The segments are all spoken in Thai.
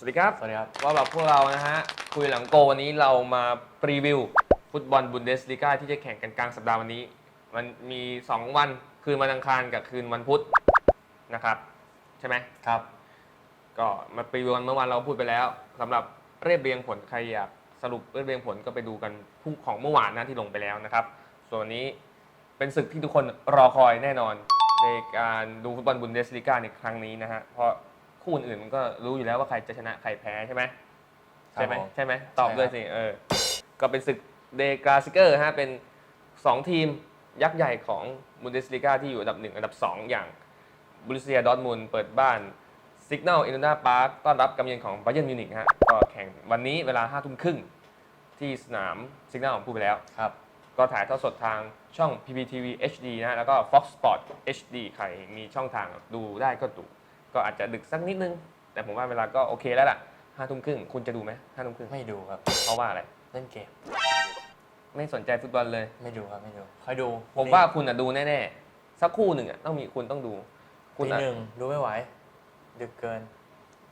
สวัสดีครับ สวัสดีครับว่าแบบพวกเรานะฮะ คุยหลังโกวันนี้เรามาปรีวิว ฟุตบอลบุนเดสลีกาที่จะแข่งกันกลางสัปดาห์วันนี้ มันมี 2 วันคืนวันอังคารกับคืนวันพุธนะครับ ใช่ไหมครับ ก็มาปรีวิวกันเมื่อวานเราพูดไปแล้วสำหรับเรียบเรียงผลใครอยากสรุปเรียบเรียงผลก็ไปดูกันพรุ่งของเมื่อวานนะที่ลงไปแล้วนะครับ ส่วนวันนี้เป็นศึกที่ทุกคนรอคอยแน่นอนในการดูฟุตบอลบุนเดสลีกาในครั้งนี้นะฮะเพราะ คู่อื่นๆมันก็รู้อยู่แล้วว่าใครจะชนะใครแพ้ใช่ไหมใช่ไหมครับผมใช่ไหมตอบใช่ครับด้วยสิเออก็เป็นศึกเดกาซิเกอร์ฮะเป็น 2 ทีมยักษ์ใหญ่ของบุนเดสลีกาที่อยู่อันดับ 1 อันดับ 2 อย่างบรูเซียดอร์ทมุนด์เปิดบ้านซิก n น l อิน n นาพาร์คต้อนรับกำเยือนของบ a เย r n m มิวนิกฮะก็แข่งวันนี้เวลา5ทุ่มครึ่งที่สนามซิก n น l ของพูดไปแล้วครับ ก็ถ่ายทอดสดทางช่อง PPTV HD นะฮะแล้วก็ Fox Sport HD ใครมีช่องทางดูได้ก็ดู ก็อาจจะดึกสักนิดนึง แต่ผมว่าเวลาก็โอเคแล้วล่ะห้าทุ่มครึ่งคุณจะดูไหมห้าทุ่มครึ่งไม่ดูครับ เพราะว่าอะไร เล่นเกม ไม่สนใจฟุตบอลเลย ไม่ดูครับไม่ดูค่อยดูผมว่าคุณอะดูแน่ๆสักคู่หนึ่งอะต้องมีคุณต้องดู คุณทีอะหนึ่งดูไม่ไหว ดึกเกิน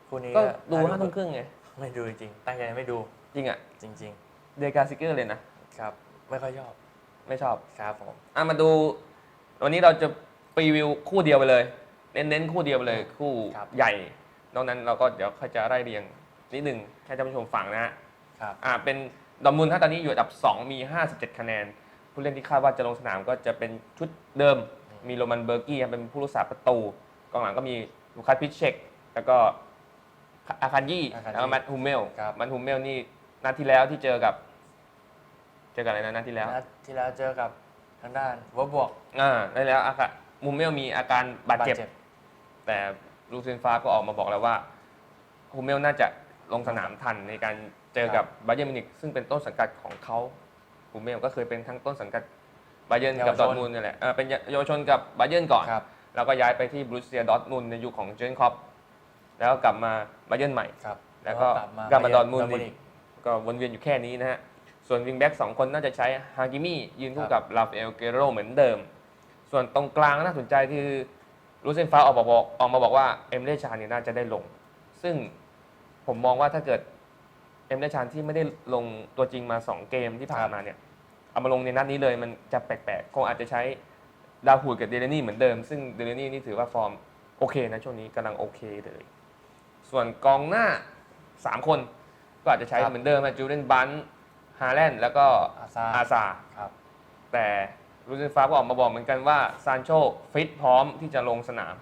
คู่นี้ก็ดูน่ห้าทุ่มครึ่งไงไม่ดูจริงๆตั้งใจไม่ดูจริงอะจริง เดกาซิเกอร์เลยนะๆ ครับ ไม่ค่อยชอบไม่ชอบ ครับผม อะมาดู วันนี้เราจะรีวิวคู่เดียวไปเลย เน้นๆคู่เดียวไปเลยคู่ครับใหญ่ นอกนั้นเราก็เดี๋ยวค่อยจะไล่เรียงนิดหนึ่งให้ท่านผู้ชมฟังนะฮะครับ อ่าเป็นดอร์ทมุนด์ถ้าตอนนี้อยู่อันดับ 2 มี 57 คะแนน ผู้เล่นที่คาดว่าจะลงสนามก็จะเป็นชุดเดิม มีโรมันเบอร์กี้ครับเป็นผู้รักษาประตูกองหลังก็มีลูคัสพิชเชกแล้วก็อาคันยี่อาคันยี่แล้วก็แมตต์ฮูเมลครับ แมตต์ฮูเมลนี่นัดที่แล้วที่เจอกับ เจอกับอะไรนะนัดที่แล้ว นัดที่แล้วเจอกับทางด้านวบบวก อ่าได้แล้วอาคาฮูเมลมีอาการบาดเจ็บ แต่ลูเซนฟ้าก็ออกมาบอกแล้วว่าฮูเมลน่าจะลงสนามทันในการเจอกับบาเย r n มิวนิกซึ่งเป็นต้นสังกัดของเขาฮูเมลก็เคยเป็นทั้งต้นสังกัดบาเย r n กับเยาวชนดอร์ทมุนด์นี่แหละเออเป็นเยาวชนกับบาเย r n ก่อน ครับ แล้วก็ย้ายไปที่บรูเซียดอร์ทมุนด์ในยุคของเจนคอปแล้วก็กลับมาบาเย r n ใหม่ ครับแล้วก็มากลับมาดอร์ทมุนด์ดอีก ก็วนเวียนอยู่แค่นี้นะฮะ ส่วนวิงแบ็กสองคนน่าจะใช้ฮากิมิยืนคู่กับลาฟเอลเกโรเหมือนเดิม ส่วนตรงกลางน่าสนใจคือ รูเซนฟ้าออกมาบอกออกมาบอกว่าเอ็มเดชานเนี่ยน่าจะได้ลง ซึ่งผมมองว่าถ้าเกิดเอ็มเดชานที่ไม่ได้ลงตัวจริงมา 2 เกมที่ผ่านมาเนี่ยเอามาลงในนัดนี้เลยมันจะแปลกๆคงอาจจะใช้ดาวฮูดกับเดลนี่เหมือนเดิม ซึ่งเดลนี่นี่ถือว่าฟอร์มโอเคนะช่วงนี้กำลังโอเคเลย ส่วนกองหน้า 3 คนก็อาจจะใช้ครับเหมือนเดิมจูเ e นบันฮาแลนด์แล้วก็อาซาอาซาครับแต่ รูเซนฟ้าก็ออกมาบอกเหมือนกันว่าซานโชฟิตพร้อมที่จะลงสนาม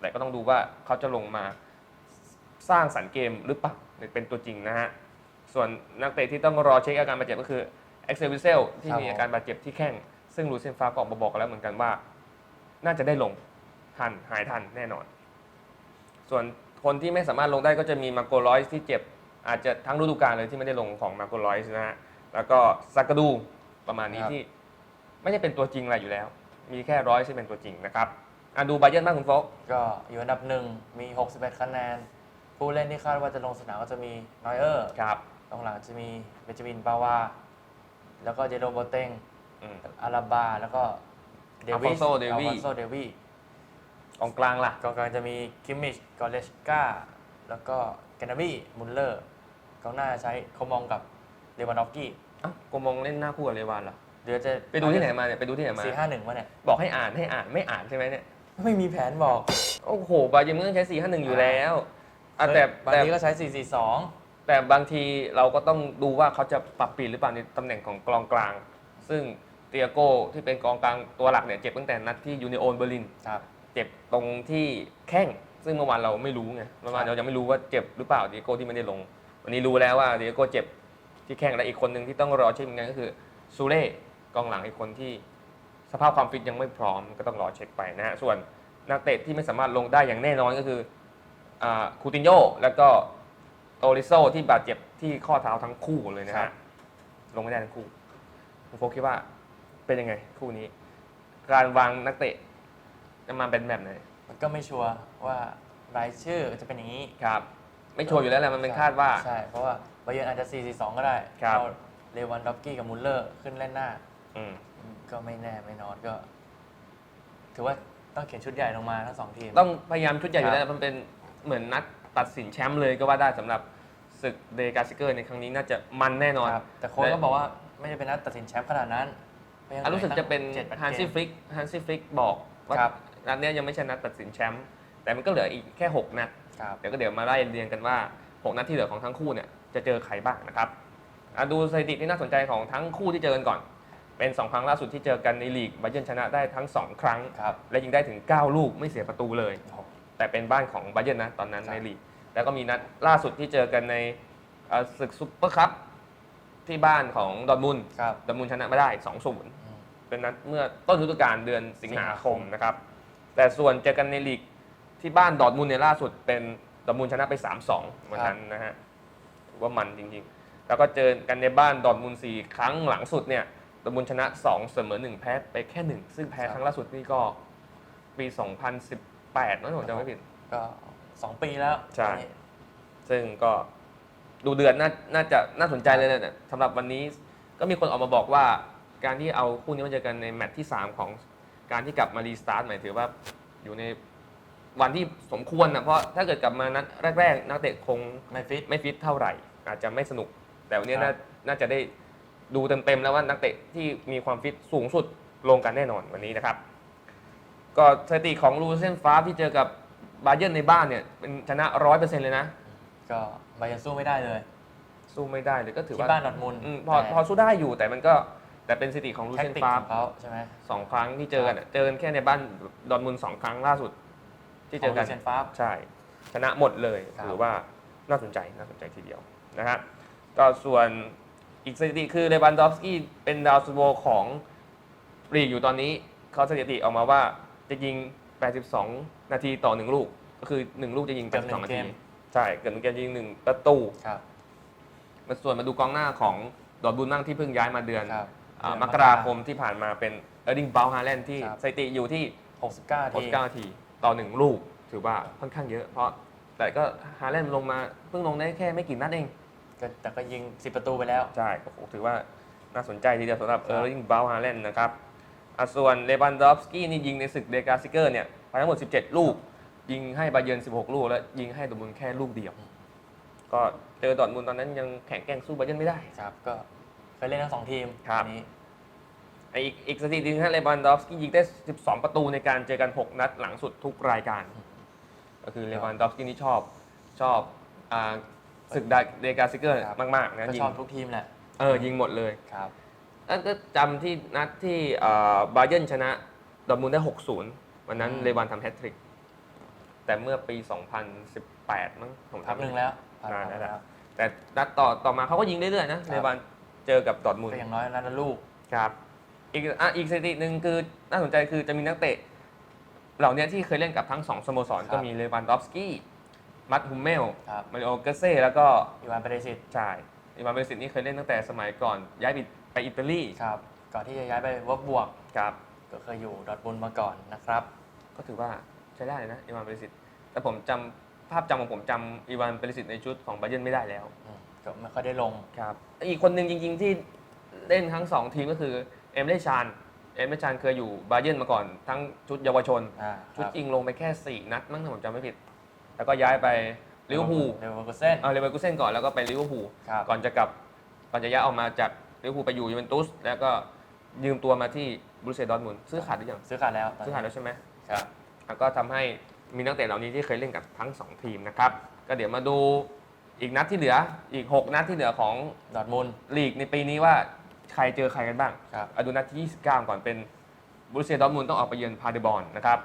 แต่ก็ต้องดูว่าเขาจะลงมาสร้างสรรค์เกมหรือเปล่าเป็นตัวจริงนะฮะ ส่วนนักเตะที่ต้องรอเช็คอาการบาดเจ็บก็คือเอ็กเซวิเซลที่มีอาการบาดเจ็บที่แข้ง ซึ่งรูเซนฟ้าก็ออกมาบอกแล้วเหมือนกันว่า น่าจะได้ลงทันหายทันแน่นอน ส่วนคนที่ไม่สามารถลงได้ก็จะมีมาโกลอยส์ที่เจ็บอาจจะทั้งฤดูกาลเลยที่ไม่ได้ลงของมาโกลอยส์นะฮะแล้วก็ซากาดูประมาณนี้ที่ ไม่ได้เป็นตัวจริงอะไรอยู่แล้ว มีแค่ร้อยที่เป็นตัวจริงนะครับอะดูบาเยร์นบ้างคุณโฟกก็อยู่อันดับหนึ่งมี 61 คะแนน ผู้เล่นที่คาดว่าจะลงสนามก็จะมีนอยเออร์ครับกองหลังจะมีเบนจามินปาวา แล้วก็เจโรโบเตงอืม อาราบา แล้วก็เดวิส Alphonso Davies อัลฟอนโซเดวีกองกลางล่ะ กองกลางจะมีคิมมิชกอเลชกาแล้วก็แกนาบีมุลเลอร์กองหน้าใช้โคมองกับเลวานดอฟสกี้เอ้ากูมองเล่นหน้าคู่กับเลวานเหรอ เดี๋ยวจะไปดูที่ไหนมาเนี่ยไปดูที่ไหนมาสี่ห้าหนึ่งวะเนี่ยบอกให้อ่านให้อ่านไม่อ่านใช่ไหมเนี่ยไม่มีแผนบอก โอ้โหบาเยร์นมันต้องใช้4 5 1อยู่แล้วอะแต่บางแต่ทีก็ใช้4 4 2แต่บางทีเราก็ต้องดูว่าเขาจะปรับเปลี่ยนหรือเปล่าในตำแหน่งของกองกลาง ซึ่งเตียโก้ที่เป็นกองกลางตัวหลักเนี่ยเจ็บตั้งแต่นัดที่ยูนิโอนเบอร์ลินครับเจ็บตรงที่แข้งซึ่งเมื่อวานเราไม่รู้ไงเมื่อวานครับเรายังไม่รู้ว่าเจ็บหรือเปล่าเดียโก้ที่ไม่ได้ลง วันนี้รู้แล้วว่าเดียโก้เจ็บที่แข้งและอีกคนหนึ่งที่ต้องรอเช็คเหมือนกันก็คือซูเล่ กองหลังอีกคนที่สภาพความฟิตยังไม่พร้อมก็ต้องรอเช็คไปนะฮะส่วนนักเตะที่ไม่สามารถลงได้อย่างแน่นอนก็คืออ่าคูตินโยแล้วก็โตริโซที่บาดเจ็บที่ข้อเท้าทั้งคู่เลยนะครัฮะบลงไม่ได้ทั้งคู่คุณโฟกคิดว่าเป็นยังไงคู่นี้ การวางนักเตะจะมาเป็นแบบไหนมันก็ไม่ชัวร์ว่ารายชื่อจะเป็นอย่างนี้ครับ ไม่ชัวร์อยู่แล้วแหละมันเป็นคาดว่าใช่เพราะว่าบาเยิร์นอาจจะ4 4 2ก็ได้ครับเอาเลวันดอฟสกี้กับมุลเลอร์ขึ้นเล่นหน้า อืมก็ไม่แน่ไม่นอนก็ ถือว่าต้องเขียนชุดใหญ่ลงมาทั้งสองทีม ต้องพยายามชุดใหญ่อยู่ครับแล้วมันเป็นเหมือนนัดตัดสินแชมป์เลยก็ว่าได้สำหรับศึกเดกาซิเกอร์ในครั้งนี้น่าจะมันแน่นอน ครับแต่โค้ชก็บอกว่าไม่ได้เป็นนัดตัดสินแชมป์ขนาดนั้นยังอะรู้สึกจะเป็นจ็ดแปดฮันเกซี่ม ฟลิกฮันซี่ฟลิกบอกว่าครับ นัดเนี้ยยังไม่ใช่นัดตัดสินแชมป์แต่มันก็เหลืออีกแค่ 6 นัด ครับ เดี๋ยวก็เดี๋ยวมาไล่เรียงกันว่า 6 นัดที่เหลือของทั้งคู่เนี่ยจะเจอใครบ้างนะครับอะดูสถิติที่น่าสนใจของทั้งคู่ที่เจอกันก่อน เป็น 2 ครั้งล่าสุดที่เจอกันในลีกบาเยิร์นชนะได้ทั้ง 2 ครั้ง ครับและยิงได้ถึง 9 ลูกไม่เสียประตูเลยโอ้โหแต่เป็นบ้านของบาเยิร์นนะตอนนั้นครับในลีก แล้วก็มีนัดล่าสุดที่เจอกันในเอ่อศึกซุปเปอร์คัพที่บ้านของดอร์ทมุนด์ครับ ดอร์ทมุนด์ชนะมาได้ 2-0อืมเป็นนัดเมื่อต้นฤดูกาลเดือนสิงหาคมสิงหาคมนะครับ แต่ส่วนเจอกันในลีกที่บ้านดอร์ทมุนด์เนี่ยล่าสุดเป็นดอร์ทมุนด์ชนะไป 3-2 วันนั้นนะฮะถือว่ามันจริงๆ แล้วก็เจอกันในบ้านดอร์ทมุนด์สี่ครั้งหลังสุดเนี่ย ดอร์ทมุนด์ชนะ 2 เสมอ 1 แพ้ไปแค่ 1 ซึ่งแพ้ครั้งล่าสุดนี่ก็ปี 2018นะผมจำไม่ผิด ก็สองปีแล้วใช่ตอนนี้ซึ่งก็ดูเดือนน่าน่าจะน่าสนใจเลยนะสำหรับวันนี้ก็มีคนออกมาบอกว่า การที่เอาคู่นี้มาเจอกันในแมตช์ที่ 3 ของการที่กลับมารีสตาร์ทหมายถือว่าอยู่ในวันที่สมควรนะเพราะถ้าเกิดกลับมานัดแรก ๆ นักเตะคงไม่ฟิตไม่ฟิตเท่าไหร่ อาจจะไม่สนุก แต่วันนี้ครัน่าบน่าจะได้ ดูเต็มๆแล้วว่านักเตะที่มีความฟิตสูงสุดลงกันแน่นอนวันนี้นะครับ ก็สถิติของลูเซนฟ้าที่เจอกับบาเยิร์นในบ้านเนี่ยเป็นชนะร้อยเปอร์เซ็นต์เลยนะ ก็บายันสู้ไม่ได้เลย สู้ไม่ได้เลยก็ถือที่ว่าบ้านดอร์ทมุนด์อืมพอแต่พอสู้ได้อยู่แต่มันก็แต่เป็นสถิติของลูแท็กเซนติกฟาของเขาใช่ไหมสองครั้งที่เจอกันอะเจอกันแค่ในบ้านดอนมุนสองครั้งล่าสุด ที่เจอกันเซนฟ้า ใช่ ชนะหมดเลยครับ ถือว่าน่าสนใจน่าสนใจทีเดียวนะฮะก็ส่วน อีกสถิติคือเลวันดอฟสกี้เป็นดาวซันโวของลีกอยู่ตอนนี้เขาสถิติออกมาว่าจะยิง 82 นาทีต่อ 1 ลูก ก็คือ 1 ลูกจะยิงเกือบหนึ่82งนาเกทีมใช่เกิดเกมยิง 1 ประตูครับมาส่วนมาดูกองหน้าของดอร์ทบุนนั่งที่เพิ่งย้ายมาเดือนครับอ่าเดือนมมกกราราคมที่ผ่านมาเป็นเออร์ดิงเบลฮาแลนด์ที่ครับสถิติอยู่ที่69นาที69 นาทีต่อ 1 ลูก ถือว่าค่อนข้างเยอะ เพราะแต่ก็ฮาแลนด์ลงมาเพิ่งลงได้แค่ไม่กี่นัดเอง ก็แต่ก็ยิง 10 ประตูไปแล้ว ใช่โอ้โหถือว่าน่าสนใจทีเดียวสำหรับคเอรับอร์ลิงเบลฮาแลนด์นะครับอะส่วนเลวันดอฟสกี้นี่ยิงในศึกเดกาซิเกอร์เนี่ยไปทั้งหมด 17 ลูก ยิงให้บาเยิร์น16 ลูก แล้วยิงให้ดอร์ทมุนด์แค่ลูกเดียว ก็เจอดอร์ทมุนด์ตอนนั้นยังแข่งแกร่งสู้บาเยิร์นไม่ได้ ครับก็เคยเล่นทั้งสองทีมครับ อันนี้อีกอีกสถิติหนึงฮะเลวันดอฟสกี้ยิงได้ 12 ประตูในการเจอกัน 6 นัดหลังสุดทุกรายการ ก็คือเลวันดอฟสกี้นี่ชอบชอบอ่า ศึกเดกาซิเกอร์ครับ มากๆนะก็ยิชงอบทุกทีมแหละเออยิงหมดเลยครับ แล้วก็จำที่นัดที่บาเยิร์นชนะดอร์ทมุนด์ได้ 6-0 วันนั้นอืม เลวันทำแฮตทริก แต่เมื่อปี 2018 มั้งผมพักทำหนึ่งแล้วผ่านนานไปแล้วแล้วแต่นัดต่อต่อมาเขาก็ยิงเรื่อยๆนะครับเลวันเจอกับดอร์ทมุนก็ด์อย่างน้อยนัดละลูก ครับ อีกอะอีกสถิติหนึ่งคือน่าสนใจคือจะมีนักเตะ เหล่านี้ที่เคยเล่นกับทั้งสองสโมสร ครับ ก็มีเลวันดอฟสกี้ มัตฮุมเมลครับ มาริโอเกเซ่แล้วก็อีวานเปเรซิตจ่ายอีวานเบสิตนี่เคยเล่นตั้งแต่สมัยก่อน ย้ายไปไปอิตาลีครับ ก่อนที่จะย้ายไปวอบบวก ครับ ก็เคยอยู่ดอร์ทมุนด์มาก่อนนะครับ ก็ถือว่าใช้ได้นะอีวานเบสิตแต่ผมจำภาพจำของผมจำอีวานเบสิตในชุดของบาเยิร์นไม่ได้แล้ว อืมก็ไม่ค่อยได้ลง ครับอีกคนหนึ่งจริง ๆ ที่เล่นทั้งสองทีมก็คือเอมเล่ชานเอมเล่ชานเคยอยู่บาเยิร์นมาก่อน ทั้งชุดเยาวชน อ่าชุดครับ จริงลงไปแค่ 4 นัดมั้งถ้าผมจำไม่ผิด แล้วก็ย้ายไปลิเวอร์พูลเลเวอร์คูเซนเอาเลเวอร์กูเซ่นก่อนแล้วก็ไปลิเวอร์พูลครับก่อนจะกลับก่อนจะย้ายออกมาจากลิเวอร์พูลไปอยู่ยูเวนตุสแล้วก็ยืมตัวมาที่บรูเซียดอร์ทมุนด์ซื้อขาดหรือยังซื้อขาดแล้วตนนี้ซื้อขาดแล้วใช่ไหม ครับแล้วก็ทำให้มีนักเตะเหล่านี้ที่เคยเล่นกับทั้ง 2 ทีมนะครับ ก็เดี๋ยวมาดูอีกนัดที่เหลืออีก 6 นัดที่เหลือของดอร์ทมุนด์ลีกในปีนี้ว่าใครเจอใครกันบ้างครับ เอาดูนัดที่ 29 ก่อนเป็นบรูเซียดอร์ทมุนด์ต้องออกไปเยือนพาเดบอลนะครับ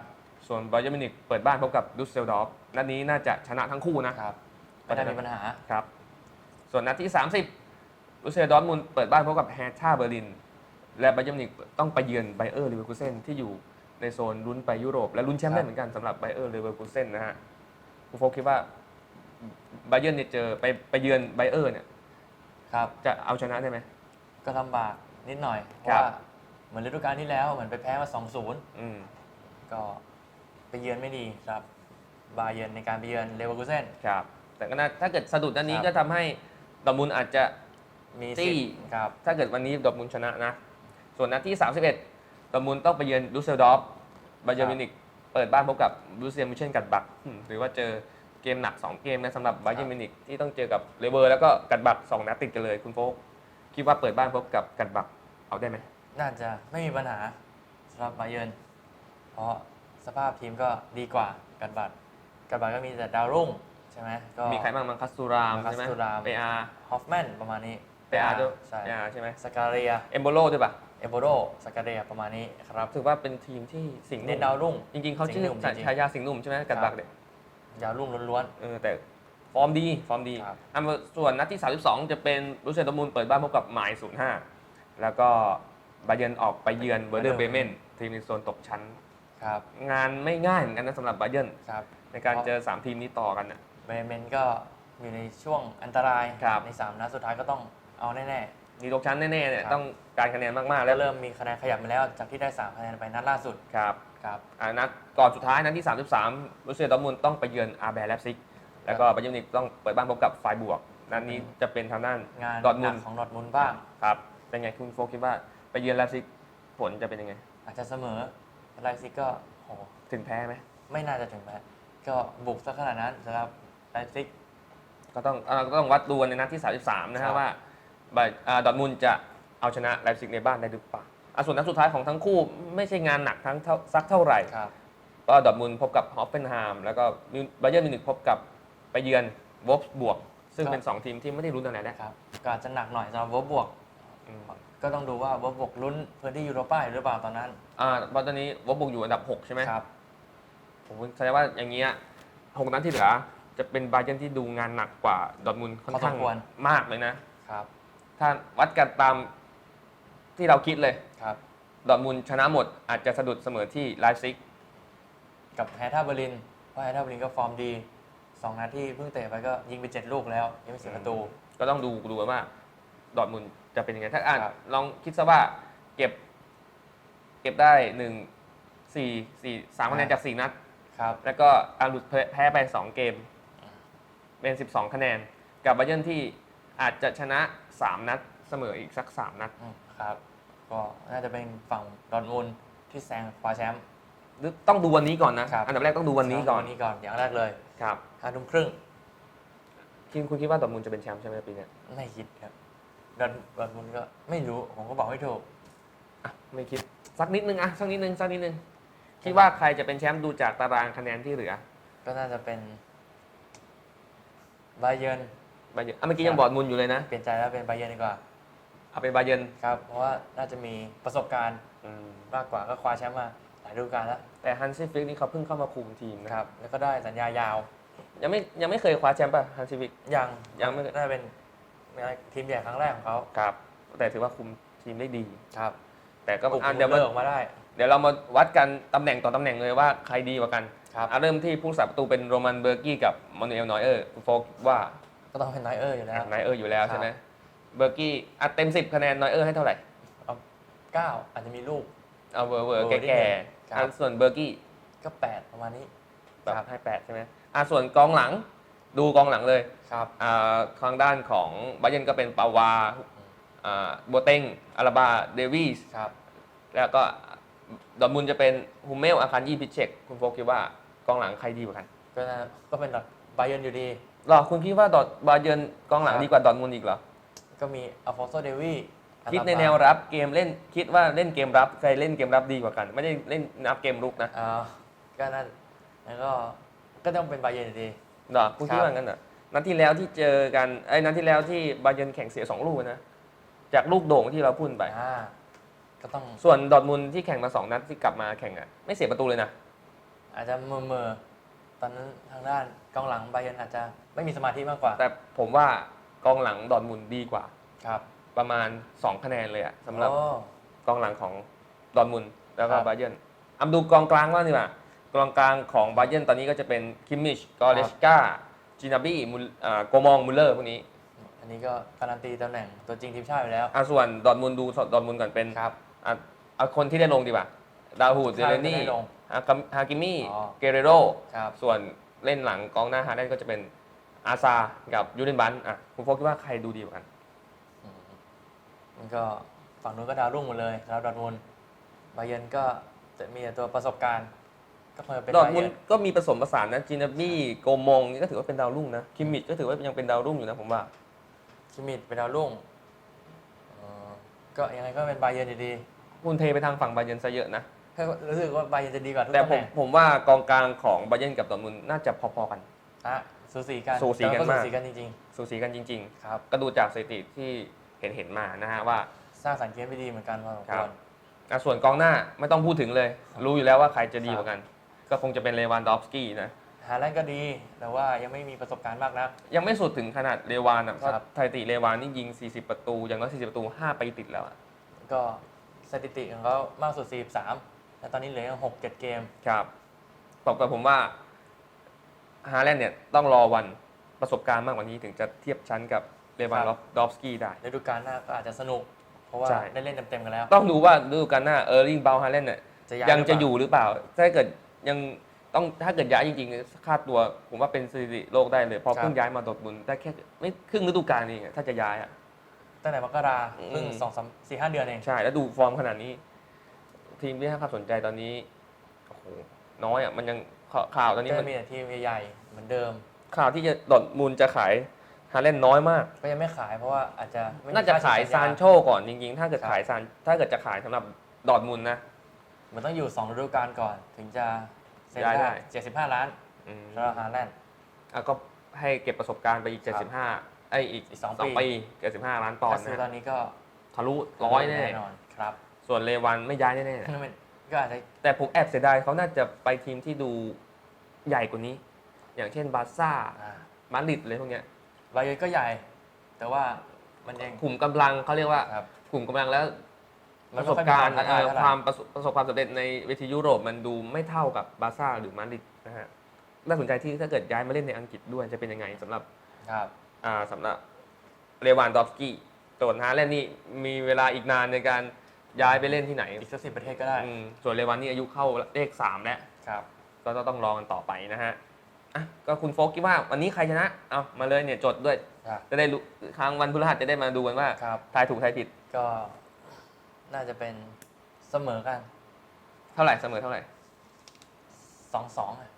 ส่วนบาเยิร์นมิวนิกเปิดบ้านพบกับดุสเซลดอร์ฟนัดนี้น่าจะชนะทั้งคู่นะครับไม่ได้มีปัญหา ครับ ส่วนนัดที่ 30รูเซียดอร์ทมุนด์เปิดบ้านพบกับแฮร์ท่าเบอร์ลิน และบาเยิร์นมิวนิกต้องไปเยือนไบเออร์เลเวอร์คูเซนที่อยู่ในโซนลุ้นไปยุโรปและลุ้นแชมป์ครัได้บเหมือนกันสำหรับไบเออร์เลเวอร์คูเซนนะฮะคุณโฟกคิดว่าไบเยิร์นเนี่ยเจอไปไปเยือนไบเออร์เนี่ยครับ จะเอาชนะได้ไหมก็ลำบากนิดหน่อยเพครัราะบว่าเหมือนฤดูกาลที่แล้วเหมือนไปแพ้มา 2-0อืมก็ ไปเยือนไม่ดีครับ บาเยิร์นในการไปเยือนเลเวอร์คูเซนครับ แต่ก็น่าถ้าเกิดสะดุดนัดนี้ครับก็ทำให้ดอร์ทมุนด์อาจจะ มีจี้สิทธิ์ครับถ้าเกิดวันนี้ดอร์ทมุนด์ชนะนะ ส่วนนัดที่ 31ดอร์ทมุนด์ต้องไปเยือนดูสเซลดอร์ฟบาเยอร์มิวนิกเปิดบ้านพบกับบรูเซียมิเชนกัดบักอืมหรือว่าเจอเกมหนัก 2 เกมนะสำหรับ b บ y เ r n m มินิกที่ต้องเจอกับเลเวอร์แล้วก็กันบักสองนัดติดกันเลยคุณโฟกคิดว่าเปิดบ้านพบกับกันบักเอาได้ไหมน่าจะไม่มีปัญหาสำหรับบาเยิร์นเพราะ สภาพทีมก็ดีกว่ากันบัตกันบัตก็มีแต่ดาวรุ่งใช่ไหมก็ มีใครบ้างมังคัสตูรามมังคัสใช่ไหมตูราม เปอาฮอฟแมนประมาณนี้เปอาด้วยใช่เปอาใช่ไหมสกาเรียเอมโบโลด้วยป่ะเอโบโดสกาเรียประมาณนี้ครับถือว่าเป็นทีมที่สิงห์เน้นดาวรุ่ง จริง ๆเขาชื่อสิงห์หนุ่มจริงๆ ฉายาสิงห์หนุ่มใช่ไหมกันบักเนี่ยดาวรุ่งล้วน เออแต่ฟอร์มดีฟอร์มดีครับอันส่วนนัดที่ 32 จะเป็นรูเซนดอร์มูลเปิดบ้านพบกับหมาย05 แล้วก็บาเยิร์นออกไปเยือนเวอร์เดอร์เบเมนทีมในโซนตกชั้นๆ ครับงานไม่ง่ายเหมือนกันนะสำหรับบาเยิร์นครับ ในการเจอ 3 ทีมนี้ต่อกันน่ะ เบรเมนก็อยู่ในช่วงอันตราย ครับ ในสามนัดสุดท้ายก็ต้องเอาแน่ มีตกชั้นแน่ๆเนี่ยครับ ต้องการคะแนนมากๆๆ แล้แล้ววเริ่มมีคะแนนขยับมาแล้วจากที่ได้สามคะแนนไปนัดล่าสุดครับครับอ่านัดก่อนสุดท้ายนัดที่ 33รูเซนดอร์มูลต้องไปเยือนอาร์แบร์แลปซิก แล้วก็บาเยิร์นมิวนิกต้องเปิดบ้านพบกับไฟบวก นัดนี้จะเป็นทางด้านงานดอร์ทมุหนันกด์ของดอร์ทมุนด์บ้าง ครับเป็นไงคุณโฟกคิดว่าไปเยือนแลปซิกผลจะเป็นยังไง อาจจะเสมอ ไลฟ์ซิกก็โหถึงแพ้ไหมไม่น่าจะถึงแพ้ก็บุกซะขนาดนั้นสำหรับไลฟ์ซิก ก็ต้องเราก็ต้องวัดดูกันในนัดที่ 33 นะครัฮะบ ว่าบาอ่าดอร์ทมุนด์จะเอาชนะไลป์ซิกในบ้านได้หรือเปล่าอะส่วนนัดสุดท้ายของทั้งคู่ไม่ใช่งานหนักทั้งเท่าสักเท่าไหร่ ครับ ก็ดอร์ทมุนด์พบกับฮอฟเฟนไฮม์แล้วก็บาเยิร์นมิวนิกพบกับไปเยือนวอฟบวก ซึ่งครับ เป็น 2 ทีมที่ไม่ได้รุ้นอะไรแล้ว ครับก็อาจจะหนักหน่อยสำหรับเวิร์บบวกอืม ก็ต้องดูว่าเวิร์บบวกลุ้นพื้นที่ยูโรป้าอยู่หรือเปล่าตอนนั้นอ่าเพราะตอนนี้วอฟบวกอยู่อันดับ 6 ใช่ไหมครับผมแสดงว่าอย่างเงี้ยหกนัดที่เหลือจะเป็นบาเยิร์นที่ดูงานหนักกว่าดอร์ทมุนด์ค่อนข้างพอสมควร มากเลยนะ ครับถ้าวัดกันตามที่เราคิดเลย ครับ ดอร์ทมุนด์ชนะหมด อาจจะสะดุดเสมอที่ไลฟ์ซิก กับแฮท่าเบอร์ลินเพราะแฮท่าเบอร์ลินก็ฟอร์มดีสองนัดที่เพิ่งเตะไปก็ยิงไปเจ็ดลูกแล้วยังไม่เสียประตู ก็ต้องดูดูว่า ดอร์ทมุนด์จะเป็นยังไงถ้าอ่านครับ ลองคิดซะว่าเก็บ เก็บได้หนึ่งสี่สี่สามคะแนนจากสี่นัด ครับ แล้วก็อาหลุดแพ้ไปสองเกม เป็นสิบสองคะแนน กับบาเยิร์นที่อาจจะชนะสามนัดเสมออีกสักสามนัด อืมครับ ก็น่าจะเป็นฝั่งดอร์ทมุนด์ที่แซงคว้าแชมป์ หรือต้องดูวันนี้ก่อนนะอันดับแรกต้องดูวันนี้ก่อนวันนี้ก่อนอย่างแรกเลยครับห้าทุ่มครึ่งคิดคุณคิดว่าดอร์ทมุนด์จะเป็นแชมป์ใช่ไหมปีเนี้ย ไม่คิดครับ ดอร์ทดอร์ทมุนด์ก็ไม่รู้ ผมก็บอกไม่ถูก อะไม่คิดสักนิดนึงอะสักนิดนึงสักนิดนึงคิดว่าใครจะเป็นแชมป์ดูจากตารางคะแนนที่เหลือก็น่าจะเป็นบาเยิร์นบาเยิร์นอะเมื่อกี้ยังบอร์ดมุนด์อยู่เลยนะเปลี่ยนใจแล้วเป็นบาเยิร์นดีกว่าเอาเป็นบาเยิร์นครับ เพราะว่าน่าจะมีประสบการณ์อืมมากกว่าก็คว้าแชมป์มาหลายฤดูกาลแล้วแต่ฮันซี่ฟลิกนี่เขาเพิ่งเข้ามาคุมทีมนะครับแล้วก็ได้สัญญายาว ยังไม่ยังไม่เคยคว้าแชมป์ป่ะฮันซี่ฟลิกยังยังไม่น่าจะเป็น ทีมใหญ่ครั้งแรกของเขาครับ แต่ถือว่าคุมทีมได้ดี ครับ แต่ก็ปลุกอะมุเดี๋ยวลมาเลอร์ออกมาได้ เดี๋ยวเรามาวัดกันตำแหน่งต่อตำแหน่งเลยว่าใครดีกว่ากันครับอะเริ่มที่ผู้รักษาประตูเป็นโรมันเบอร์กี้กับมาน u เอลนอยเออร์คุณโฟกว่าก็ต้องเป็นไนเออร์อยู่แล้วนอยเออร์อยู่แล้วครับใช่ไหมเบอร์กี้อะเต็ม10คะแนนนอยเออร์ให้เท่าไหร่เก้าอาจจะมีลูกเอาเวอร์เวอร์เวอร์ที่แก่หนึ่งๆครับอะส่วนเบอร์กี้ก็แปดประมาณนี้แบบครับให้แปดใช่ไหมอะส่วนกองหลังดูกองหลังเลย ครับอ่าทางด้านของบาเยร์นก็เป็นปาวาอ่าโบเต็งอาราบาเดวิสครับแล้วก็ดอร์ทมุนด์จะเป็นฮูเมลอาคารยี่พิเชกคุณโฟกคิดว่ากองหลังใครดีกว่ากัน ก็น่าก็เป็นดอทบาเยิร์นอยู่ดี หรอคุณคิดว่าดอร์ทบาเยร์นกองหลังครับดีกว่าดอร์ทมุนด์อีกเหรอ ก็มีอัลฟอนโซเดวีคิดในแนวรับเกมเล่นคิดว่าเล่นเกมรับใครเล่นเกมรับดีกว่ากัน ไม่ได้เล่นนับเกมรุกนะอ่าก็นั่นแล้วก็ก็ต้องเป็นบาเยิร์นอยู่ดีเหรอคุณคิดครับว่างั้นเหรอ นัดที่แล้วที่เจอกันไอ้ยนัดที่แล้วที่บาเยร์นแข่งเสียสองลูกนะจากลูกโด่งที่เราพูดไป อ่าก็ต้องส่วนดอร์ทมุนด์ที่แข่งมาสองนัดที่กลับมาแข่งอะไม่เสียประตูเลยนะ อาจจะเมื่อเมื่อๆตอนนั้นทางด้านกองหลังบาเยิร์นอาจจะไม่มีสมาธิมากกว่า แต่ผมว่ากองหลังดอร์ทมุนด์ดีกว่า ครับประมาณ 2 คะแนนเลยอะสำหรับโอ้ กองหลังของดอร์ทมุนด์แล้วก็ครับ บาเยิร์นอำดูกองกลางว่างดีกว่ากองกลางของบาเยิร์นตอนนี้ก็จะเป็นคิมมิชกอเรชกา จินาบีมุลอ่าโกมองมุลเลอร์พวกนี้อันนี้ก็การันตีตำแหน่งตัวจริงทีมชาติอยู่แล้ว อะส่วนดอร์ทมุนด์ดูดอร์ทมุนด์ก่อนเป็นครับ อะเอาคนที่ได้ลงดีกว่าดาวูดเซเลนี่ใครจะได้ลงฮากิมี่อ๋อ เกเรโร ครับ ส่วนเล่นหลังกองหน้าฮาร์เดนก็จะเป็นอาซากับยูเรนบันอะคุณโฟกคิดว่าใครดูดีกว่ากันอืมมันก็ฝั่งนู้นก็ดาวรุ่งหมดเลยแล้วดอร์ทมุนด์บาเยิร์นก็จะมีแต่ตัวประสบการณ์ ก็เพิ่มเป็นดอร์ทบามุเยินร์ด์ก็มีผสมผสานนะจินาบี้โกมงนี่ก็ถือว่าเป็นดาวรุ่งนะคิมมิชก็ถือว่ายังเป็นดาวรุ่งอยู่นะผมว่า คิมมิดเป็นดาวรุ่งเอ่อก็ยังไงก็เป็นบาเยิร์นอยู่ดีคุณเทไปทางฝั่งบาเยิร์นซะเยอะนะก็รู้สึกว่าบาเยิร์นจะดีกว่าทุกแต่ตำผแหมน่งผมว่ากองกลางของบาเยิร์นกับดอร์ทมุนด์น่าจะพอๆกัน อะสูสีกันสูสีกันแต่ว่มาก สูสีกันจริงสูสีกันจริง ๆ ครับๆ ก็ดูจากสถิติที่เห็นเห็นๆมานะฮะว่า สร้างสรรค์เกมไม่ดีเหมือนกันพอสมครัควบ ร อะส่วนกองหน้าไม่ต้องพูดถึงเลย รู้อยู่แล้วว่าใครจะดีกว่ากัน ก็คงจะเป็นเลวานดอฟสกี้นะ ฮาแลนด์ก็ดี แต่ว่ายังไม่มีประสบการณ์มากนัก ยังไม่สุดถึงขนาดเลวานอะเพราะครับ สถิติเลวานนี่ยิง 40 ประตู อย่างน้อย 40 ประตู5ปีติดแล้วอะก็สถิติของเขามากสุด 43แต่ตอนนี้เหลือยัง6 7 เกม ครับตอบกับผมว่าฮาแลนด์เนี่ยต้องรอวันประสบการณ์มากกว่านี้ถึงจะเทียบชั้นกับเลวานครับ ดอฟสกี้ได้ ฤดูกาลหน้าก็อาจจะสนุก เพราะว่าใช่ ได้เล่นเต็มๆกันแล้ว ต้องดูว่าฤดูกาลหน้าเออร์ลิงเบลฮาแลนด์เนี่ย จะายังจะหรืเปล่าอยู่หรือเปล่า ถ้าเกิด ยังต้องถ้าเกิดย้ายจริงๆค่าตัวผมว่าเป็นสถิติโลกได้เลยเพราะครับเพิ่งย้ายมาดอร์ทมุนด์ได้แค่ไม่ครึ่งฤดูกาลเองอะถ้าจะย้ายอะตั้งแต่มกราเพิ่งอืมสองสามสี่ห้าเดือนเองใช่ แล้วดูฟอร์มขนาดนี้ ทีมที่ให้ความสนใจตอนนี้โอ้โหน้อยอะมันยังข่าวข่าวตอนนี้ก็มันมีแต่ทีมใหญ่ๆเหมือนเดิม ข่าวที่จะดอร์ทมุนด์จะขายฮาแลนด์น้อยมาก ก็ยังไม่ขายเพราะว่าอาจจะไม่มีน่าจะค่ขายเซ็ซานญญโชก่อนจริงๆ ถ้าเกิดครับขายซานถ้าเกิดจะขายสำหรับดอร์ทมุนด์นะเหมือนต้องอยู่2ฤดูกาลก่อนถึงจะเซ็นย้ายได้ได้75ล้านอืมสำหรับฮาแลนด์ อะก็ให้เก็บประสบการณ์ไปอีกครับ75ไอยอีกอีกสองสองปี ปี75ล้านปอนถ้าด์ซื้อนะตอนนี้ก็ทะลุร้อยแน่แน่นอนครับส่วนเลวันไม่ย้ายแน่ๆนะก็อาจจะแต่ผมแอบเสียดายเขาน่าจะไปทีมที่ดูใหญ่กว่านี้ อย่างเช่นบาร์ซ่า อ่ามาดริดอะไรพวกเนี้ยบาเยิร์นก็ใหญ่ แต่ว่ามันยัง กลุ่มกำลังเขาเรียกว่า ครับ กลุ่มกำลังแล้ว มัปนระไม่สบค่อยมีการณ์ท้ทยเอ่อเท่ไห ความประสบประสบความสำเร็จในเวทียุโรปมันดูไม่เท่ากับบาร์ซ่าหรือมาดริดนะฮะน่าสนใจที่ถ้าเกิดย้ายมาเล่นในอังกฤษด้วยจะเป็นยังไงสำหรับครับ อ่าสำหรับเลวานดอฟสกี้ส่วนฮาแลนด์นี่มีเวลาอีกนานในการย้ายไปเล่นที่ไหนอีกสักสิบประเทศก็ได้อืมส่วนเลวันนี่อายุเข้าเลขสามแล้ว ครับ ก็ต้องรอกันต่อไปนะฮะอะก็คุณโฟกคิดว่าวันนี้ใครชนะ เอามาเลยเนี่ยจดด้วยครับจะได้รู้ทางวันพฤหัสจะได้มาดูกันว่าครับ ทายถูกทายผิด ก็ น่าจะเป็นเสมอกันเท่าไหร่เสมอเท่าไหร่ สองสองอะ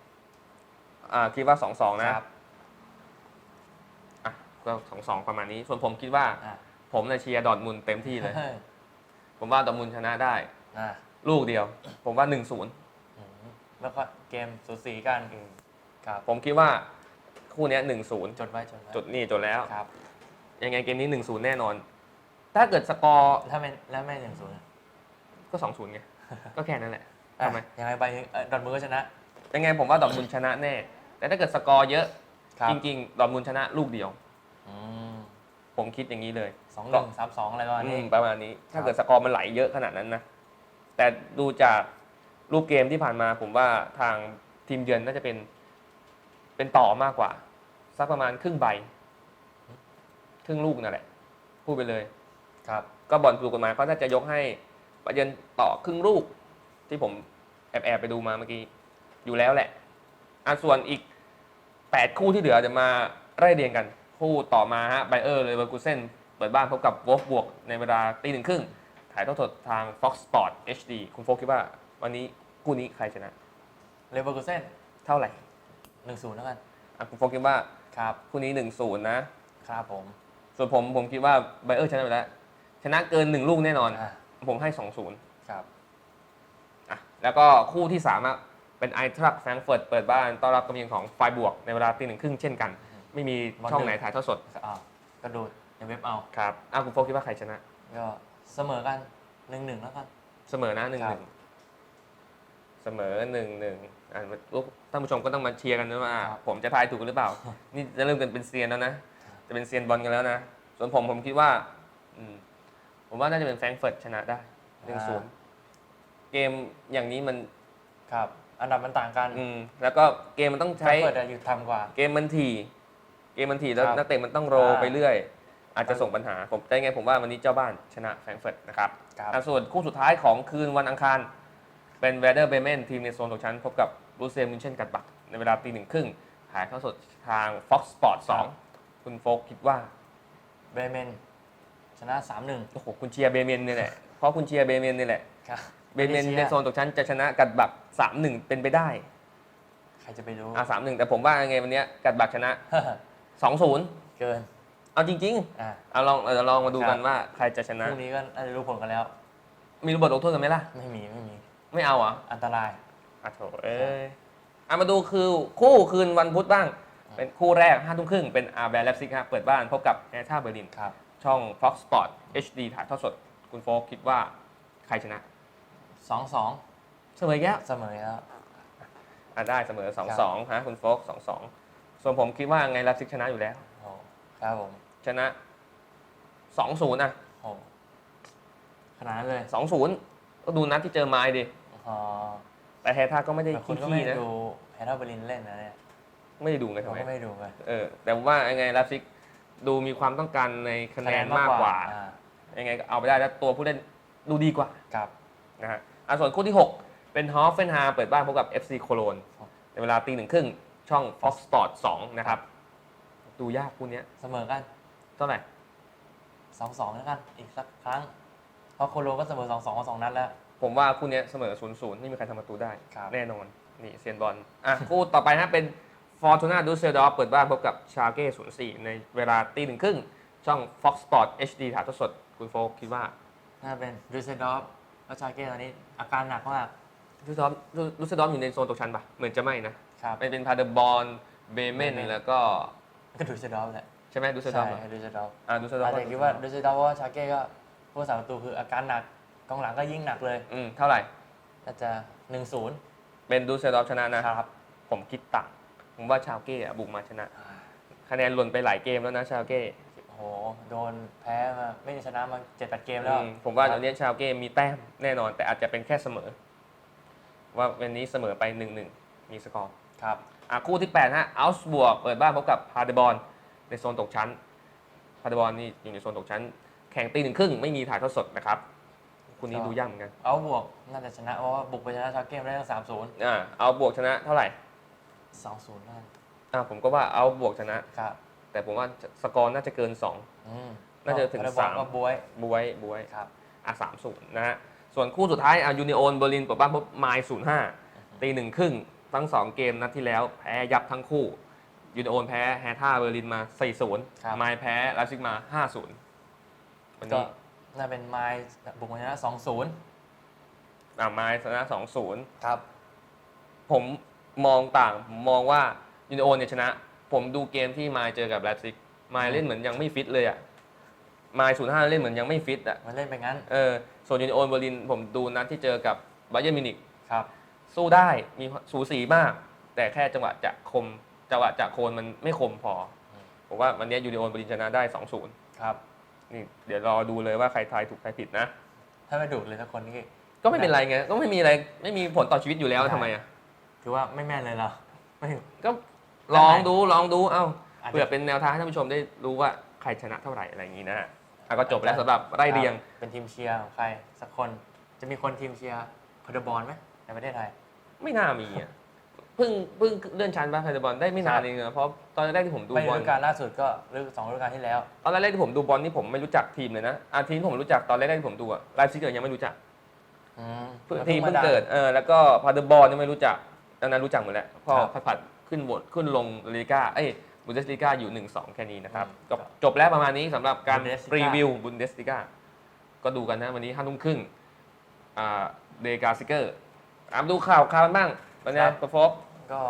อ่าคิดว่าสองสองนะครับอะก็สองสองประมาณนี้ ส่วนผมคิดว่า อะผมเนี่ยเชียร์ดอร์ทมุนด์เต็มที่เลยเฮ้ยผมว่าดอร์ทมุนด์ชนะได้ อะลูกเดียว ผมว่า1นศูนย์อืมแล้วก็เกมสูสีกันครับผมคิดว่าคู่เนี้หนึ่งศูนย์จดไว้จดไว้จดนี่จดแล้ว ครับ ยังไงเกมนี้1นศูนย์แน่นอน ถ้าเกิดสกอร์ถ้าไม่แล้วไม่หนึ่งศูนย์ก็2อศูนย์ไง ก็แค่นั้นแหละอะทำไมยังไงไปเอ่อดอร์ทมุนด์ก็ชนะ ยังไงผมว่าดอร์ทมุนด์ชนะแน่ แต่ถ้าเกิดสกอร์เยอะ ครับ จริงๆดอร์ทมุนด์ชนะลูกเดียว อืมผมคิดอย่างนี้เลยสองหนึ่งสามสองอะไรประมาณอืนี้ มประมาณนี้ ถ้าเกิดสกอร์มันไหลเยอะขนาดนั้นนะ แต่ดูจากรูปเกมที่ผ่านมา ผมว่าทางทีมเยือนน่าจะเป็น เป็นต่อมากกว่า สักประมาณครึ่งใบ ครึ่งลูกนั่นแหละ พูดไปเลย ครับ ก็บอลถูกกฎหมายก็น่าจะยกให้บาเยิร์นต่อครึ่งลูก ที่ผมแอบแอบไปดูมาเมื่อกี้ อยู่แล้วแหละอะส่วนอีก 8 คู่ที่เหลือจะมาไล่เรียงกัน คู่ต่อมาฮะไบเออร์เลยเวอร์กูเซนเปิดบ้านพบกับวอฟบวกในเวลาตีหนึ่งครึ่งถ่ายทอดสดทาง Fox Sport HD คุณโฟกคิดว่า วันนี้คู่นี้ใครชนะเลเวอร์คูเซนเท่าไหร่หนึ่งศูนย์แล้วกันอะคุณโฟกคิดว่าครับคู่นี้1นศูนย์นะครับผม ส่วนผมผมคิดว่าไบเออร์ชนะไปแล้ว ชนะเกิน1ลูกแน่นอน อะผมให้2 0ครับ อะแล้วก็คู่ที่3อะเป็นไอทรัคแฟรงก์เฟิร์ตเปิดบ้านต้อนรับกำเนิดของไฟบวกในเวลาตีหนึ่งครึ่งเช่นกัน ไม่มีช่องไหนถ่ายทอดสดอ้าวกระโดดในเว็บเอา ครับอะคุณโฟกคิดว่าใครชนะ ก็เสมอกันหนึ่งหนึ่งแล้วกัน เสมอนะหนึ่งคหรันึ่บงเสมอหนึ่งหนึ่งอะลูกท่านผู้ชมก็ต้องมาเชียร์กันด้วยว่า ครับ ผมจะทายถูกหรือเปล่า นี่จะเริ่มกันเป็นเซียนแล้วนะ จะเป็นเซียนบอลกันแล้วนะ ส่วนผมผมคิดว่าอืม ผมว่าน่าจะเป็นแฟรงก์เฟิร์ตชนะได้หนึ่งศูนย์เกมอย่างนี้มันครับ อันดับมันต่างกันอืมแล้วก็เกมมันต้องใช้ใช้เปิดอยู่ทำกว่า เกมมันถี่ เกมมันถี่แล้วครับนักเตะมันต้องโรลอ่าไปเรื่อย อาจจะส่งปัญหา ผมได้ไงผมว่าวันนี้เจ้าบ้านชนะแฟรงก์เฟิร์ตนะครับครับ อะส่วนคู่สุดท้ายของคืนวันอังคาร เป็นเวเดอร์เบเมนทีมในโซนตกชั้น พบกับรูเซียมินเชนกัดบักในเวลาตีหนึ่งครึ่งถ่ายทอดสดทาง Fox Sport 2 คุณโฟกคิดว่า เบรเมน ชนะสามหนึ่งโอ้โหคุณเชียร์เบเมนนี่แหละ เพราะคุณเชียร์เบเมนนี่แหละ ครับ เบเบนเมนไม่ได้เชียร์ในโซนตกชั้นจะชนะกัดบักสามหนึ่งเป็นไปได้ ใครจะไปรู้อ่าสามหนึ่งแต่ผมว่าไงวันเนี้ยกัดบักชนะสองศูนย์เกิน เอาจริงอ่าๆเอาลองเราลองมาดูกันครับว่าใครจะชพนะ รุ่งนี้ก็น่าจะรู้ผลกันแล้ว มีระเบิดลงโทษกันไหมล่ะ ไม่มีไม่มี ไม่เอาเหรอะอันตราย อะโถเอ้ยอะมาดูคือคู่คืนวันพุธบ้าง เป็นคู่แรกห้าทุ่มครึ่งเป็นอาร์แบร์แลปซิกฮะเปิดบ้านพบกับแอร์ท่าเบอร์ลิน ครับ ช่อง Fox Sport HD ถ่ายทอดสด คุณโฟกคิดว่าใครชนะสองสองเสมออีกแล้วเสมอแล้วอะได้เสมอครับ2-2ฮะคุณโฟก2-2 ส่วนผมคิดว่าไงแลปซิกชนะอยู่แล้ว โอ้ครับผมชนะ 2-0อะโอ้ขนาดนั้นเลย2-0 ก็ดูนัดที่เจอไม้ดิ อ๋อแต่แฮท่าก็ไม่ได้แต่คุณก็ขี้ไม่ๆนะ ดูแฮร์รี่เบอร์ลินเล่นนะเนี่ยไม่ได้ดูไงผทำมไม ก็ไม่ดูเลยเออแต่ผมว่ายังไงแลปซิก ดูมีความต้องการในคะแนนมากกว่า อ่ยังไงก็เอาไปได้แล้วตัวผู้เล่นดูดีกว่าครับ นะฮะอะส่วนคู่ที่ 6 เป็นฮอฟเฟนฮาเปิดบ้านพบกับ FC โคโลนครับในเวลาตีหนึ่งครึ่งช่อง Fox Sport 2 นะครับ ดูยากคู่เนี้ยเสมอกันเท่าไหร่ สองสองแล้วกันอีกสักครั้ง เพราะโคโลก็เสมอสองสองมาสองนัดแล้ว ผมว่าคู่เนี้ยเสมอ0 0ไม่มีใครทำประตูได้ ครับ แน่นอน นี่เซียนบอลอะ คู่ต่อไปฮะเป็น ฟอร์ตูน่าดูเซลดอฟเปิดบ้านพบกับชาเก้04ในเวลาตีหนึ่งครึ่งช่อง Fox Sport HD ถ่ายทอดสด คุณโฟกคิดว่า น่าเป็นดูเซดอฟแล้วชาเก้ตอนนี้อาการหนักมากดูเซลดอฟดูเซลดอฟอยู่ในโซนตกชั้นปะเหมือนจะไม่นะครับมันเป็นพาเดอร์บอลเบเมน Bremen แล้วก็ก็ดูเซดอฟแหละใช่ไหมดูเซลดอใช่ฟเหรอดูเซดอฟอ่าดูเซลดอฟอาจจะคิดว่าดูเซดอฟว่าชาเก้ก็ผู้สาประตูคืออาการหนักกองหลังก็ยิ่งหนักเลยอืมเท่าไหร่น่าจะหนึ่งศูนย์เป็นดูเซลดอฟชนะนะครับผมคิดต่าง ผมว่าชาวเก้อะบุกมาชนะ คะแนนหล่นไปหลายเกมแล้วนะชาวเก้โอ้โหโดนแพ้มาไม่ได้ชนะมาเจ็ดแปดเกมแล้วอืมผมว่าตอนนี้ชาวเก้มีแต้มแน่นอน แต่อาจจะเป็นแค่เสมอ ว่าวันนี้เสมอไป1นหนึ่งมีสกอร์ ครับ อะคู่ที่8ฮะอัลส์บวกเปิดบ้านพบกับพาเดบอลในโซนตกชั้นพาเดบอลนี่อยู่ในโซนตกชั้น แข่งตีหนึ่งครึ่งไม่มีถ่ายทอดสดนะครับคู่นี้ดูยากเหมือนกันเอาบวกน่าจะชนะเพราะว่าบุกไปชนะชาเก้มาได้ตั้งสามศูนย์อ่าเอาบวกชนะเท่าไหร่ สองศูนย์นั่นอ่าผมก็ว่าเอาบวกชนะ ครับแต่ผมว่าสกอร์น่าจะเกิน2อืมน่าจะถึงแล้วบอลสามก็บวยบวยบวยครับ อะสามศูนย์นะฮะส่วนคู่สุดท้ายอะยูนิโอนเบอร์ลินเปิดบ้านพบไมล์ศูนย์ห้าตีหนึ่งครึ่งทั้งสองเกมนัดที่แล้วแพ้ยับทั้งคู่ยูนิโอนแพ้แฮท่าเบอร์ลินมาสี่ศูนย์ครับ ไมล์แพ้ลาซิกมาห้าศูนย์วันก็นี้น่าเป็นไมล์บุกมาชนะสองศูนย์อะไมล์ชนะสองศูนย์ครับ ผม มองต่างผมมองว่ายูนิโอนเนี่ยชนะ ผมดูเกมที่ไมล์เจอกับลาซิกไมล์เล่นเหมือนยังไม่ฟิตเลยอะไมล์ศูนย์ห้าเล่นเหมือนยังไม่ฟิตอะมันเล่นไปงั้น เออส่วนยูนิโอนเบอร์ลินผมดูนัดที่เจอกับบาเยร์นมิวนิกครับ สู้ได้มีสูสีมาก แต่แค่จังหวะจะคมจังหวะจะโคนมันไม่คมพออม ผมว่าวันนี้ยูนิโอนบรินชนะได้2-0ครับ นี่เดี๋ยวรอดูเลยว่าใครทายถูกใครผิดนะ ถ้าไม่ดุเลยสักคนนี่ ก็ไม่เป็นไรไงก็ไม่มีอะไรไม่มีผลต่อชีวิตอยู่แล้วได้ทำไมอะ ถือว่าไม่แม่นเลยเหรอไม่ ก็ลองดูลองดูเอ้าอาจจะเพื่อเป็นแนวทางให้ท่านผู้ชมได้รู้ว่าใครชนะเท่าไหร่อะไรอย่างนี้นะฮะอะก็จบแล้วสำหรับไล่เรียง เป็นทีมเชียร์ของใครสักคนจะมีคนทีมเชียร์พาร์บอลไหมในประเทศไทย ไม่น่ามีอะเพิ่งเพิ่งเลื่อนชั้นบ้าไทยบอลได้ไม่นาครันบ เองนะเพราะตอนแรกที่ผมดูไปบอฤลดูกาลล่าสุดก็ฤดูสองฤดูกาลที่แล้ว ตอนแรกที่ผมดูบอลนี่ผมไม่รู้จักทีมเลยนะอาทีมที่ผมรู้จักตอนแรกที่ผมดูอะไลฟ์ซิกเกอร์ยังไม่รู้จักอืมเพิ่งทีมเพิ่งเกิดเออแล้วก็พาเดอร์บอลนี่ไม่รู้จัก ตอนนั้นรู้จักหมดแล้วพอครับผัดๆขึ้นบทขึ้นลงลีกาเอ้ยบุนเดสลีกาอยู่ 1 2 แค่นี้นะครับอืมก็จบแล้วประมาณนี้สำหรับการ Bundesliga รีวิวบุนเดสลีกาก็ดูกันนะวันนี้ห้าทุ่มครึ่งอ่าเดกาซิเกอร์อะมาดูข่าวข่าวกันบ้างวันนี้ครับ ประฟบก็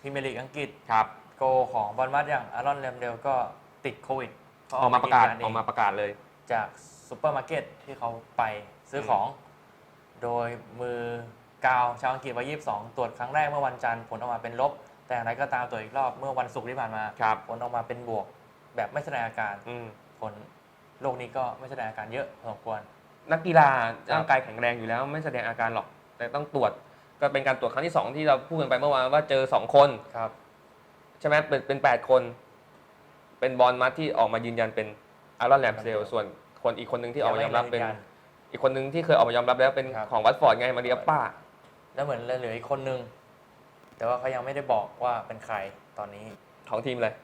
พรีเมียร์ลีกอังกฤษ ครับ โกของบอลมัดอย่างอารอนแรมเดลก็ติดโควิดออกมาประกาศยืนยันเงออกมาประกาศเลย จากซูเปอร์มาร์เก็ตที่เขาไปซื้อของ โดยมือ กาวชาวอังกฤษวัย22 ตรวจครั้งแรกเมื่อวันจันทร์ผลออกมาเป็นลบ แต่อย่างไรก็ตามตรวจอีกรอบเมื่อวันศุกร์ที่ผ่านมา ครับ ผลออกมาเป็นบวก แบบไม่แสดงอาการ อืมผลโรคนี้ก็ไม่แสดงอาการเยอะพอสมควร นักกีฬาร่างกายแข็งแรงอยู่แล้วไม่แสดงอาการหรอก แต่ต้องตรวจก็เป็นการตรวจครั้งที่สองที่เราพูดกันไปเมื่อวานว่าเจอสองคน ครับ ใช่ไหมเป็นเป็นแปดคน เป็นบอลมัดที่ออกมายืนยันเป็นอารอนแลมเซล ส่วนคนอีกคนหนึ่งที่ออกมายอมรับเป็น อีกคนหนึ่งที่เคยออกมายอมรับแล้วเป็นครับ ของวัตฟอร์ดไงมาเรียป้า แล้วเหมือนเหลืออีกคนนึง แต่ว่าเขายังไม่ได้บอกว่าเป็นใครตอนนี้ของทีมเลย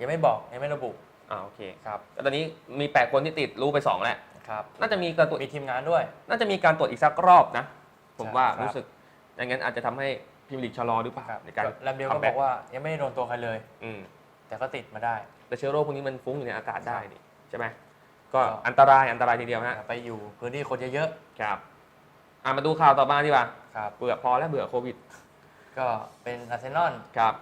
ยังไม่บอกยังไม่ระบุอ่าโอเคครับแต่ตอนนี้มี8คนที่ติดรู้ไป2แล้วครับน่าจะมีการตรวจมีทีมงานด้วย น่าจะมีการตรวจอีกสักรอบนะ ผมว่าครับรู้สึกอย่างนั้นอาจจะทำให้พรีเมียร์ลีกชะลอหรือเปล่าในการแลมเบลก็คัมบอกว่ายังไม่ได้โดนตัวใครเลย อืมแต่ก็ติดมาได้ แต่เชื้อโรคพวกนี้มันฟุ้งอยู่ในอากาศได้นี่ใช่ไหมก็ก็อันตรายอันตรายทีเดียวฮะไปอยู่พื้นที่คนเยอะครับ อะมาดูข่าวต่อมาดีกว่าๆ ครับเบื่อพอแล้วเบื่อโควิด ก็เป็นอาร์เซนอลครับ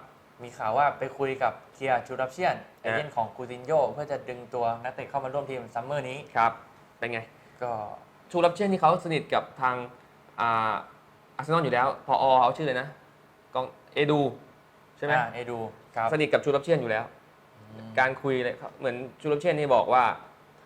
มีข่าวว่าไปคุยกับเคียร์จูรับเชียนเอเจนต์ของกูตินโยเพื่อจะดึงตัวนักเตะเข้ามาร่วมทีมซัมเมอร์นี้ครับ เป็นไง ก็ชูรับเช่นที่เขาสนิทกับทางอ่าอาร์เซนอลอยู่แล้วพออเขาชื่อเลยนะกองเอดูใช่ไหมอ่าเอดูครับสนิทกับชูรับเช่นอยู่แล้วอืมการคุยเลยครับเหมือนชูรับเช่นนี่บอกว่า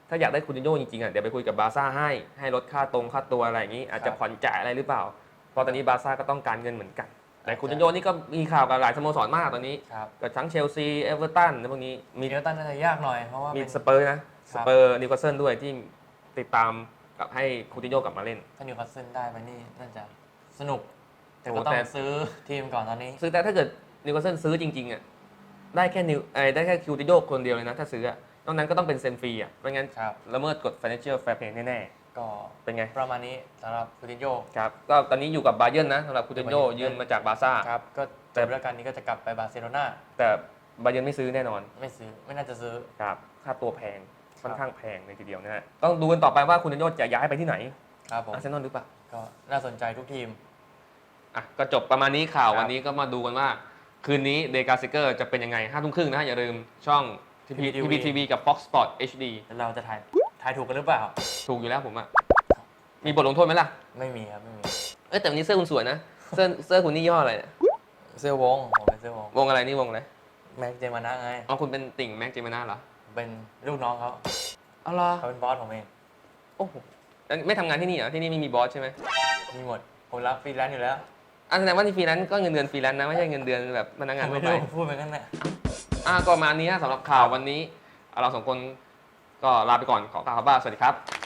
ถ้าอยากได้คูตินโยจริงๆอะเดี๋ยวไปคุยกับบาร์ซ่าให้ให้ลดค่าตรงค่าตัวอะไรอย่างนี้ อาจจะผ่อนจ่ายอะไรหรือเปล่า เพราะตอนนี้บาร์ซ่าก็ต้องการเงินเหมือนกัน แต่คูตินโยนี่ก็มีข่าวกับหลายสโมสรมากตอนนี้ครับกับทั้งเชลซีเอเวอร์ตันพวกนี้มีมีเอลตันน่าจะยากหน่อยเพราะว่ามีเป็นสเปอร์นะคสรับเปอร์นิวคาสเซิลด้วยที่ติดตามกับให้คูตินโยกลับมาเล่นถ้านิวคาสเซิลได้ไปนี่น่าจะสนุก แต่โอ้ก็ต้องแต่ซื้อทีมก่อนตอนนี้ ซื้อแต่ถ้าเกิดนิวคาสเซิลซื้อจริงๆอะได้แค่นิวเอ้ยได้แค่คิวติโยคนเดียวเลยนะถ้าซื้ออะนอกนั้นก็ต้องเป็นเซ็นฟรีอะไม่งั้นครับละเมิดกฎ financial fair play แน่ ก็ๆเป็นไง ประมาณนี้สำหรับกูตินโยครับก็ตอนนี้อยู่กับบาเยิร์นนะสำหรับคูตินโยบาเยิร์นยืมมาจากบาร์ซ่าครับก็แต่จบฤดูกาลนี้ก็จะกลับไปบาร์เซโลนาแต่บาเยิร์นไม่ซื้อแน่นอน ไม่ซื้อไม่น่าจะซื้อครับค่าตัวแพงครับค่อนข้างแพงเลยทีเดียวนะฮะต้องดูกันต่อไปว่าคูตินโยจะย้ายไปที่ไหนครับผมอาร์เซนอลหรือเปล่าก็น่าสนใจทุกทีมอะก็จบประมาณนี้ข่าวครับวันนี้ก็มาดูกันว่า คืนนี้เดกาซิเกอร์จะเป็นยังไงห้าทุ่มครึ่งนะฮะอย่าลืมช่องทีพีทีวีทีวีกับ Fox Sport HD แล้วเราจะถ่าย ถ่ายถูกกันหรือเปล่า ถูกอยู่แล้วผมอะมีบทลงโทษไหมล่ะ ไม่มีครับไม่มี เอ้ยแต่วันนี้เสื้อคุณสวยนะ เสื้อเสื้อคุณนี่ยี่ห้ออะไรเนี่ย เสื้อวงผมเป็นเสื้อวงวงอะไรนี่วงอะไร แม็กเจมานะไงอ๋อคุณเป็นติ่งแม็กเจมาน่าเหรอเป็นลูกน้องเขาอ๋อเหรอเขาเป็นบอสผมเองโอ้โหแล้วไม่ทำงานที่นี่เหรอ ที่นี่ไม่มีบอสใช่ไหมมีหมด ผมรับฟรีแลนซ์อยู่แล้วอะแสดงว่าที่ฟรีแลนซ์ก็เงินเดือนฟรีแลนซ์นะไม่ใช่เงินเดือนแบบพนักงานผมทั่ไม่วไป รู้พูดไปกันแหละ อะก็ประมาณนี้ฮะสำหรับข่าววันนี้ เราสองคน ก็ลาไปก่อนขอกล่าวคำว่าสวัสดีครับ